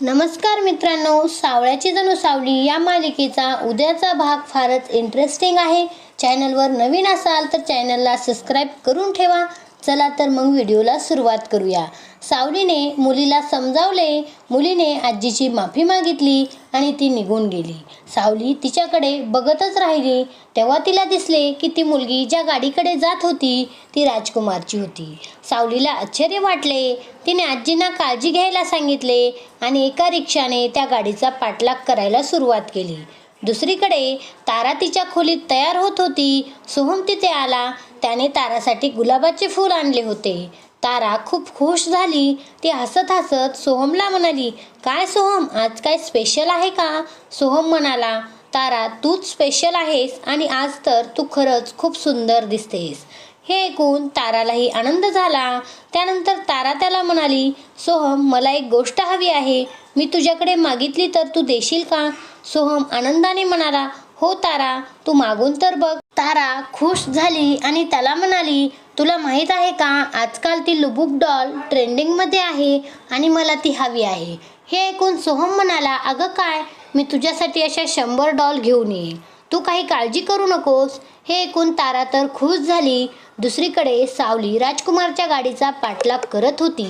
नमस्कार मित्रांनो सावळ्याची जणू सावली या मालिकेचा उद्याचा भाग फारच इंटरेस्टिंग आहे. चॅनलवर नवीन असाल तर चॅनलला सबस्क्राईब करून ठेवा. चला तर मग व्हिडिओला सुरुवात करूया. सावलीने मुलीला समजावले. मुलीने आजीची माफी मागितली आणि ती निघून गेली. सावली तिच्याकडे बघतच राहिली. तेव्हा तिला दिसले की ती मुलगी ज्या गाडीकडे जात होती ती राजकुमारची होती. सावलीला आश्चर्य वाटले. तिने आजींना काळजी घ्यायला सांगितले आणि एका रिक्षाने त्या गाडीचा पाठलाग करायला सुरुवात केली. दुसरीकडे तारा तिच्या खोलीत तयार होत होती. सोहम तिथे आला. त्याने तारासाठी गुलाबाचे फूल आणले होते. तारा खूप खुश झाली. ती हसत हसत सोहमला म्हणाली काय सोहम आज काय स्पेशल आहे का? सोहम म्हणाला तारा तूच स्पेशल आहेस आणि आज तर तू खरंच खूप सुंदर दिसतेस. हे ऐकून तारालाही आनंद झाला. त्यानंतर तारा त्याला म्हणाली सोहम मला एक गोष्ट हवी आहे. मी तुझ्याकडे मागितली तर तू देशील का? सोहम आनंदाने म्हणाला हो तारा तू मागून तर बघ. तारा खुश झाली आणि त्याला म्हणाली तुला माहीत आहे का आजकाल ती लुबुक डॉल ट्रेंडिंगमध्ये आहे आणि मला ती हवी आहे. हे ऐकून सोहम म्हणाला अगं काय मी तुझ्यासाठी अशा शंभर डॉल घेऊन येईन. तू काही काळजी करू नकोस. हे ऐकून तारा तर खुश झाली. दुसरीकडे सावली राजकुमारच्या गाडीचा पाठलाग करत होती.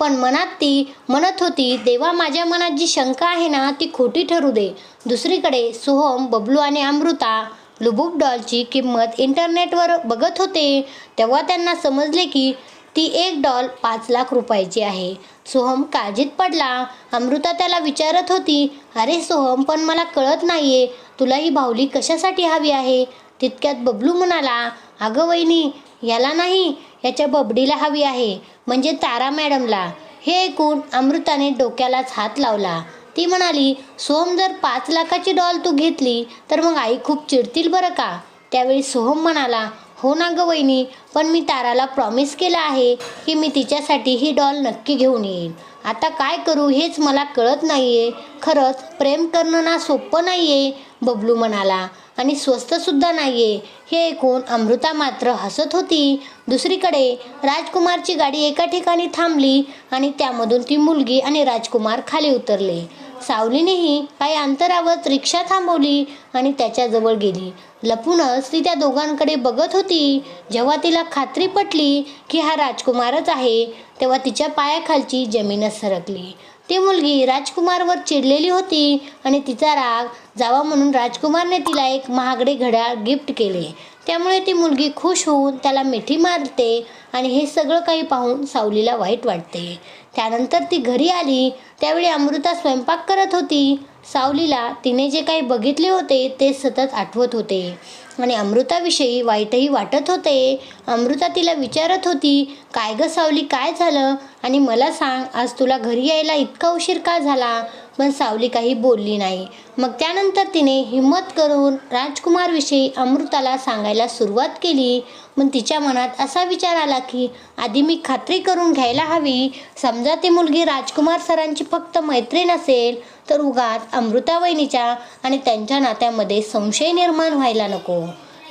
पण मनात ती म्हणत होती देवा माझ्या मनात जी शंका आहे ना ती खोटी ठरू दे. दुसरीकडे सोहम बबलू आणि अमृता लुबुक डॉलची किंमत इंटरनेटवर बघत होते. तेव्हा त्यांना समजले की ती एक डॉल पाच लाख रुपयाची आहे. सोहम काळजीत पडला. अमृता त्याला विचारत होती अरे सोहम पण मला कळत नाहीये तुला ही बाहुली कशासाठी हवी आहे? तितक्यात बबलू म्हणाला अगं वहिनी याला नाही याच्या बबडीला हवी आहे. म्हणजे तारा मॅडमला. हे ऐकून अमृताने डोक्यालाच हात लावला. ती म्हणाली सोहम जर पाच लाखाची डॉल तू घेतली तर मग आई खूप चिडतील बरं का? त्यावेळी सोहम म्हणाला हो ना गं वहिनी पण मी ताराला प्रॉमिस केलं आहे की मी तिच्यासाठी ही डॉल नक्की घेऊन येईन. आता काय करू हेच मला कळत नाही आहे खरंच प्रेम करणं ना सोपं आहे बबलू म्हणाला. आणि स्वस्तसुद्धा नाही आहे हे ऐकून अमृता मात्र हसत होती. दुसरीकडे राजकुमारची गाडी एका ठिकाणी थांबली आणि त्यामधून ती मुलगी आणि राजकुमार खाली उतरले. सावलीनेही काही अंतरावर रिक्षा थांबवली आणि त्याच्याजवळ गेली. लपूनच ती त्या दोघांकडे बघत होती. जेव्हा तिला खात्री पटली की हा राजकुमारच आहे तेव्हा तिच्या पायाखालची जमीनच सरकली. ती मुलगी राजकुमारवर चिडलेली होती आणि तिचा राग जावा म्हणून राजकुमारने तिला एक महागडे घड्याळ गिफ्ट केले. त्यामुळे ती मुलगी खुश होऊन त्याला मिठी मारते आणि हे सगळं काही पाहून सावलीला वाईट वाटते. त्यानंतर ती घरी आली. त्यावेळी अमृता स्वयंपाक करत होती. सावलीला तिने जे काही बघितले होते ते सतत आठवत होते. आणि अमृताविषयी वाईटही वाटत होते. अमृता तिला विचारत होती काय गं सावली काय झालं? आणि मला सांग आज तुला घरी यायला इतका उशीर का झाला? पण सावली काही बोलली नाही. मग त्यानंतर तिने हिंमत करून राजकुमारविषयी अमृताला सांगायला सुरुवात केली. पण तिच्या मनात असा विचार आला की आधी मी खात्री करून घ्यायला हवी. समजा ती मुलगी राजकुमार सरांची फक्त मैत्रीण असेल तर उगाच अमृता वहिनीच्या आणि त्यांच्या नात्यामध्ये संशय निर्माण व्हायला नको.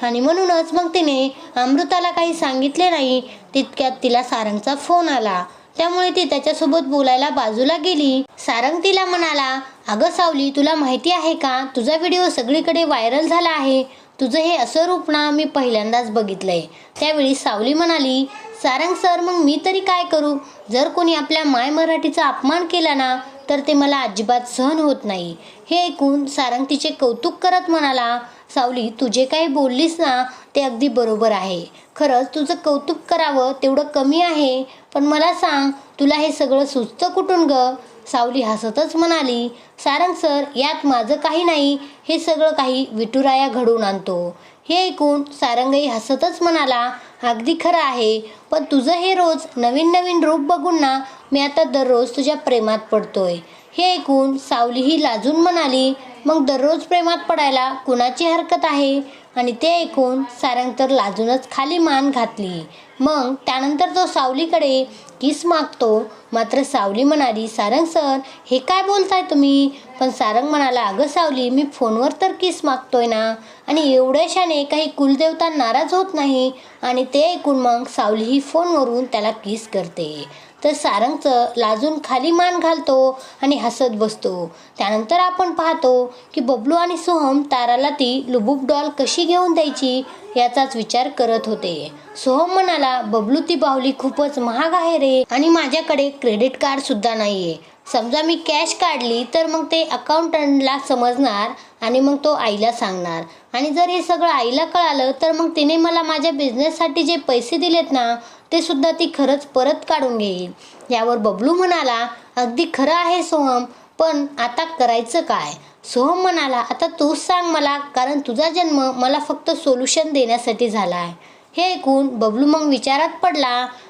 आणि म्हणूनच मग तिने अमृताला काही सांगितले नाही तितक्यात तिला सारंगचा फोन आला. त्यामुळे ती त्याच्यासोबत बोलायला बाजूला गेली. सारंग तिला म्हणाला अगं सावली तुला माहिती आहे का? तुझा व्हिडिओ सगळीकडे व्हायरल झाला आहे. तुझं हे असं रूप ना मी पहिल्यांदाच बघितलंय. त्यावेळी सावली म्हणाली सारंग सर मग मी तरी काय करू? जर कोणी आपल्या माय मराठीचा अपमान केला ना तर ते मला अजिबात सहन होत नाही. हे ऐकून सारंग तिचे कौतुक करत म्हणाला सावली तू जे काही बोललीस ना ते अगदी बरोबर आहे. खरंच तुझं कौतुक करावं तेवढं कमी आहे. पण मला सांग तुला हे सगळं सुचतं कुठून ग? सावली हसतच म्हणाली सारंग सर यात माझं काही नाही. हे सगळं काही विठुराया घडवून आणतो. हे ऐकून सारंगई हसतच म्हणाला अगदी खरं आहे पण तुझं हे रोज नवीन नवीन रूप बघून ना मी आता दररोज तुझ्या प्रेमात पडतोय. हे ऐकून सावली ही लाजून म्हणाली मग दररोज प्रेमात पडायला कुणाची हरकत आहे? आणि ते ऐकून सारंग तर लाजूनच खाली मान घातली. मग त्यानंतर तो सावलीकडे किस मागतो? मात्र सावली म्हणाली सारंग सर हे काय बोलताय तुम्ही? पण सारंग म्हणाला अगं सावली मी फोनवर तर किस मागतोय ना? आणि एवढ्याशाने काही कुलदेवता नाराज होत नाही. आणि ते ऐकून मग सावली ही फोनवरून त्याला किस करते. तर सारंगचं लाजून खाली मान घालतो आणि हसत बसतो. त्यानंतर आपण पाहतो की बबलू आणि सोहम ताराला ती लुबूप डॉल कशी घेऊन द्यायची याचाच विचार करत होते. सोहम म्हणाला बबलू ती बाहुली खूपच महाग आहे रे आणि माझ्याकडे क्रेडिट कार्ड सुद्धा नाहीये. समजा मी कॅश काढली तर मग ते अकाउंटंटला समजणार आणि मग तो आईला सांगणार. आणि जर हे सगळं आईला कळालं तर मग तिने मला माझ्या बिझनेससाठी जे पैसे दिलेत ना ते सुद्धा ती खरंच परत काढून घेईल. यावर बबलू म्हणाला अगदी खरं आहे सोहम पण आता करायचं काय? सोहम म्हणाला आता तूच सांग मला कारण तुझा जन्म मला फक्त सोल्युशन देण्यासाठी झाला आहे हे ऐकून बबलू मग विचारात पडला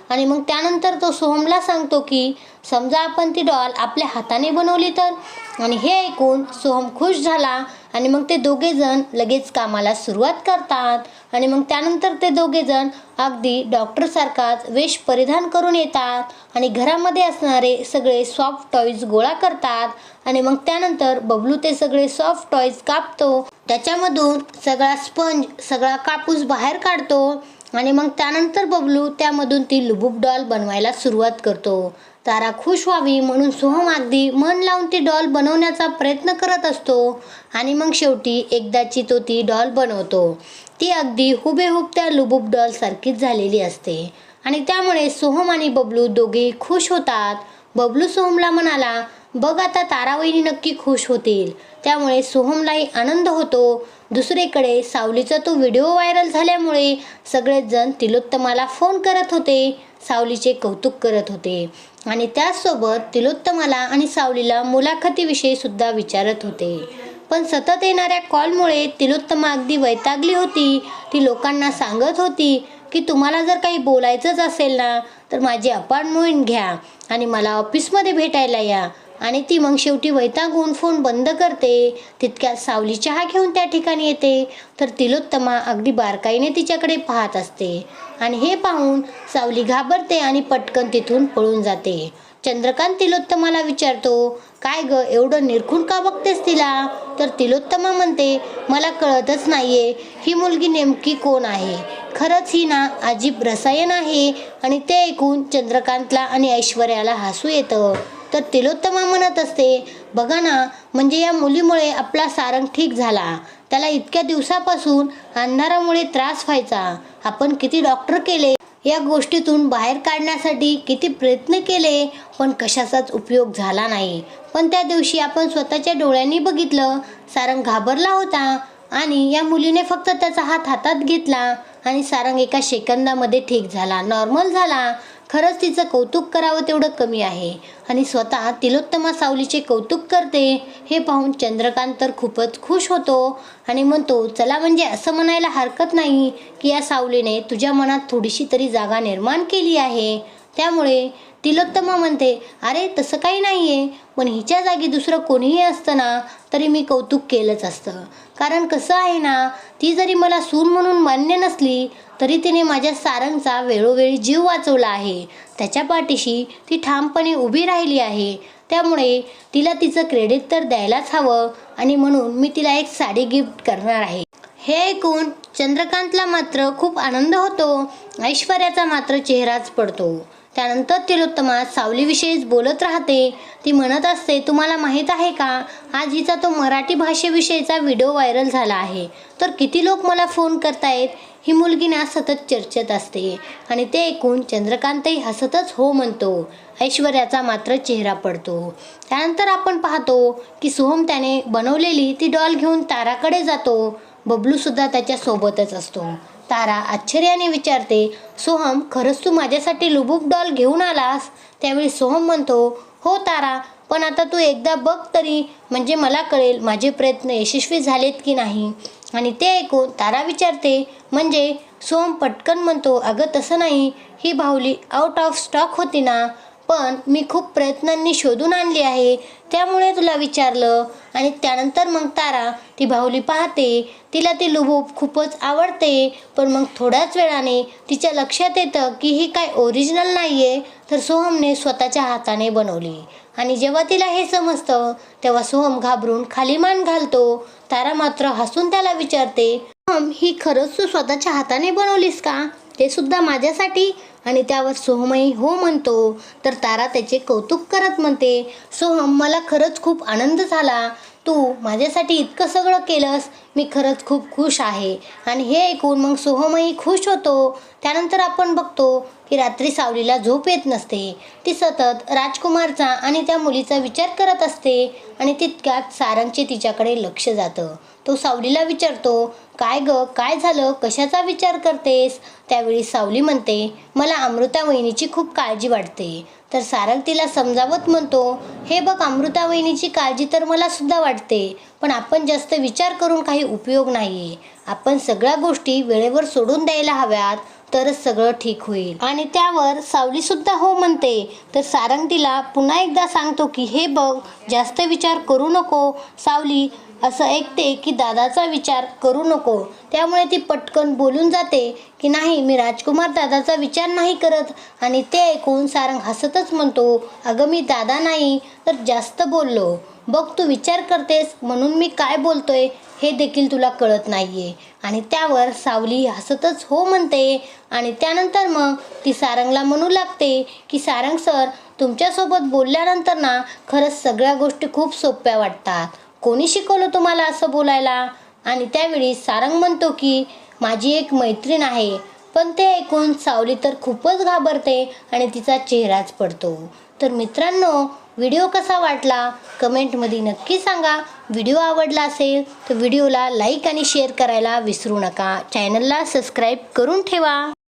आणि मग त्यानंतर तो सोहमला सांगतो की समजा आपण ती डॉल आपल्या हाताने बनवली तर? आणि हे ऐकून सोहम खुश झाला आणि मग ते दोघेजण लगेच कामाला सुरुवात करतात. आणि मग त्यानंतर ते दोघे जण अगदी डॉक्टरसारखाच वेश परिधान करून येतात आणि घरामध्ये असणारे सगळे सॉफ्ट टॉईज गोळा करतात. आणि मग त्यानंतर बबलू ते सगळे सॉफ्ट टॉईज कापतो. त्याच्यामधून सगळा स्पंज सगळा कापूस बाहेर काढतो. आणि मग त्यानंतर बबलू त्यामधून ती लुबुब डॉल बनवायला सुरुवात करतो. तारा खुश व्हावी म्हणून सोहम अगदी मन लावून ती डॉल बनवण्याचा प्रयत्न करत असतो. आणि मग शेवटी एकदाची तो ती डॉल बनवतो. ती अगदी हुबेहूब त्या लुबुब डॉल सारखीच झालेली असते. आणि त्यामुळे सोहम आणि बबलू दोघेही खुश होतात. बबलू सोहमला म्हणाला बघ आता तारावहिनी नक्की खुश होतील. त्यामुळे सोहमलाही आनंद होतो. दुसरीकडे सावलीचा तो व्हिडिओ व्हायरल झाल्यामुळे सगळेच जण तिलोत्तमाला फोन करत होते. सावलीचे कौतुक करत होते. आणि त्याचसोबत तिलोत्तमाला आणि सावलीला मुलाखतीविषयी सुद्धा विचारत होते. पण सतत येणाऱ्या कॉलमुळे तिलोत्तमा अगदी वैतागली होती. ती लोकांना सांगत होती की तुम्हाला जर काही बोलायचंच असेल ना तर माझी अपॉइंटमेंट घ्या आणि मला ऑफिसमध्ये भेटायला या. आणि ती मग शेवटी वैतागून फोन बंद करते. तितक्यात सावली चहा घेऊन त्या ठिकाणी येते. तर तिलोत्तमा अगदी बारकाईने तिच्याकडे पाहत असते. आणि हे पाहून सावली घाबरते आणि पटकन तिथून पळून जाते. चंद्रकांत तिलोत्तमाला विचारतो काय ग एवढं निरखून का बघतेस तिला? तर तिलोत्तमा म्हणते मला कळतच नाहीये ही मुलगी नेमकी कोण आहे? खरंच ही ना अजीब रसायन आहे आणि ते ऐकून चंद्रकांतला आणि ऐश्वर्याला हसू येतं. तर तिलोत्तमा म्हणत असते बघा ना म्हणजे या मुलीमुळे आपला सारंग ठीक झाला. त्याला इतक्या दिवसापासून अंधारामुळे त्रास व्हायचा. आपण किती डॉक्टर केले? या गोष्टीतून बाहेर काढण्यासाठी किती प्रयत्न केले पण कशाचाच उपयोग झाला नाही. पण त्या दिवशी आपण स्वतःच्या डोळ्यांनी बघितलं सारंग घाबरला होता आणि या मुलीने फक्त त्याचा हात हातात घेतला आणि सारंग एका सेकंदामध्ये ठीक झाला नॉर्मल झाला. खरंच तिचं कौतुक करावं तेवढं कमी आहे. आणि स्वतः तिलोत्तमा सावलीचे कौतुक करते हे पाहून चंद्रकांत तर खूपच खुश होतो. आणि म्हणतो चला म्हणजे असं म्हणायला हरकत नाही की या सावलीने तुझ्या मनात थोडीशी तरी जागा निर्माण केली आहे. त्यामुळे तिलोत्तमा म्हणते अरे तसं काही नाही आहे पण हिच्या जागी दुसरं कोणीही असतं ना तरी मी कौतुक केलंच असतं. कारण कसं आहे ना ती जरी मला सून म्हणून मान्य नसली तरी तिने माझ्या सारंगचा वेळोवेळी जीव वाचवला आहे. त्याच्या पाठीशी ती ठामपणे उभी राहिली आहे. त्यामुळे तिला तिचं क्रेडिट तर द्यायलाच हवं आणि म्हणून मी तिला एक साडी गिफ्ट करणार आहे. हे ऐकून चंद्रकांतला मात्र खूप आनंद होतो. ऐश्वर्याचा मात्र चेहराच पडतो. त्यानंतर तिलोत्तमा सावलीविषयीच बोलत राहते. ती म्हणत असते तुम्हाला माहीत आहे का? आज हिचा तो मराठी भाषेविषयीचा व्हिडिओ व्हायरल झाला आहे. तर किती लोक मला फोन करतायत? ही मुलगी ना सतत चर्चेत असते आणि ते ऐकून चंद्रकांतही हसतच हो म्हणतो. ऐश्वर्याचा मात्र चेहरा पडतो. त्यानंतर आपण पाहतो की सोहम त्याने बनवलेली ती डॉल घेऊन ताराकडे जातो. बबलूसुद्धा त्याच्यासोबतच त्याच्या सोबतच असतो. तारा आश्चर्याने विचारते सोहम खरंच तू माझ्यासाठी लुबुक डॉल घेऊन आलास? त्यावेळी सोहम म्हणतो हो तारा पण आता तू एकदा बघ तरी म्हणजे मला कळेल माझे प्रयत्न यशस्वी झालेत की नाही. आणि ते ऐकून तारा विचारते म्हणजे सोहम पटकन म्हणतो अगं तसं नाही. ही बाहुली आउट ऑफ स्टॉक होती ना. पण मी खूप प्रयत्नांनी शोधून आणली आहे. त्यामुळे तुला विचारलं. आणि त्यानंतर मग तारा ती बाहुली पाहते. तिला ती लुबूब खूपच आवडते. पण मग थोड्याच वेळाने तिच्या लक्षात येतं की ही काय ओरिजिनल नाही आहे तर सोहमने स्वतःच्या हाताने बनवली. आणि जेव्हा तिला हे समजतं तेव्हा सोहम घाबरून खाली मान घालतो. तारा मात्र हसून त्याला विचारते सोहम ही खरंच तू स्वतःच्या हाताने बनवलीस का? ते सुद्धा माझ्यासाठी. आणि त्यावर सोहमही हो म्हणतो. तर तारा त्याचे कौतुक करत म्हणते सोहम मला खरंच खूप आनंद झाला. तू माझ्यासाठी इतकं सगळं केलंस मी खरंच खूप खुश आहे. आणि हे ऐकून मग सोहमही खुश होतो. त्यानंतर आपण बघतो की रात्री सावलीला झोप येत नसते. ती सतत राजकुमारचा आणि त्या मुलीचा विचार करत असते आणि तितक्यात सारंगचे तिच्याकडे लक्ष जातं. तो सावलीला विचारतो काय ग काय झालं? कशाचा विचार करतेस? त्यावेळी सावली म्हणते मला अमृता वहिनीची खूप काळजी वाटते. तर सारंग तिला समजावत म्हणतो हे बघ अमृता वहिनीची काळजी तर मला सुद्धा वाटते पण आपण जास्त विचार करून काही उपयोग नाही आहे आपण सगळ्या गोष्टी वेळेवर सोडून द्यायला हव्यात तरच सगळं ठीक होईल. आणि त्यावर सावली सुद्धा हो म्हणते. तर सारंग तिला पुन्हा एकदा सांगतो की हे बघ जास्त विचार करू नको. सावली असं ऐकते की दादाचा विचार करू नको. त्यामुळे ती पटकन बोलून जाते की नाही मी राजकुमार दादाचा विचार नाही करत आणि ते ऐकून सारंग हसतच म्हणतो अगं मी दादा नाही तर जास्त बोललो. बघ तू विचार करतेस म्हणून मी काय बोलतोय हे देखील तुला कळत नाही आहे आणि त्यावर सावली हसतच हो म्हणते आणि त्यानंतर मग ती सारंगला म्हणू लागते की सारंग सर तुमच्यासोबत बोलल्यानंतर ना खरंच सगळ्या गोष्टी खूप सोप्या वाटतात. कोणी शिकवलं तुम्हाला असं बोलायला? आणि त्यावेळी सारंग म्हणतो की माझी एक मैत्रीण आहे पण ते ऐकून सावली तर खूपच घाबरते आणि तिचा चेहराच पडतो. तर मित्रांनो व्हिडिओ कसा वाटला? कमेंटमध्ये नक्की सांगा. व्हिडिओ आवडला असेल तर व्हिडिओला लाईक आणि शेअर करायला विसरू नका. चॅनलला सबस्क्राईब करून ठेवा.